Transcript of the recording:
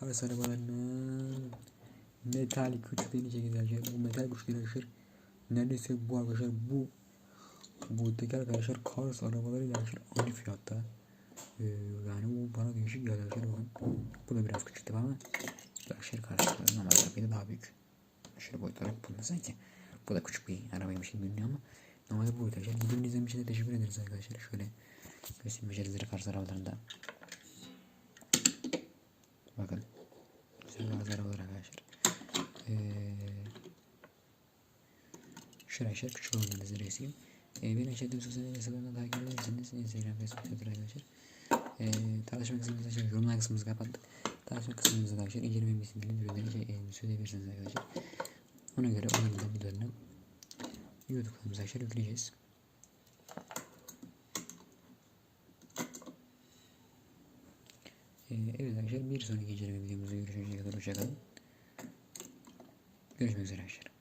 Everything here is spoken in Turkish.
Kars arabalarının metal güç deneyeceğiz arkadaşlar. Bu metal güçleri arkadaşlar neredeyse bu arkadaşlar bu buradaki arkadaşlar Kars arabalarıyla arkadaşlar aynı fiyatta. Ee, yani bu bana değişik geldi arkadaşlar bakın. Bu da biraz küçük ama arkadaşlar Kars normal arabayla daha büyük. Şöyle boyut olarak bunun sanki. Bu da küçük bir arabaymış gibi görünüyor ama normalde bu boyut arkadaşlar. Videomu izlediğiniz için de teşekkür ederiz arkadaşlar. Şöyle göstereyim Kars arabalarında. Bakın. Bazı arabalar arkadaşlar. Ee, şöyle aşağı küçük olanlarınızı resmiyim. Ee, beni aşağıda sosyal medya hesaplarından takip edebilirsiniz. Instagram, Facebook, Twitter arkadaşlar. Ee, tartışma kısmımızda aşağı yorumlar kısmımızı kapattık. Tartışma kısmımızda da arkadaşlar inceleme bilgisini ürünleri şey, e, söyleyebilirsiniz arkadaşlar. Ona göre onların da videolarını YouTube kanalımıza aşağı yükleyeceğiz. Ee, evet arkadaşlar bir sonraki videomuzda görüşünceye kadar hoşçakalın. Görüşmek üzere arkadaşlar.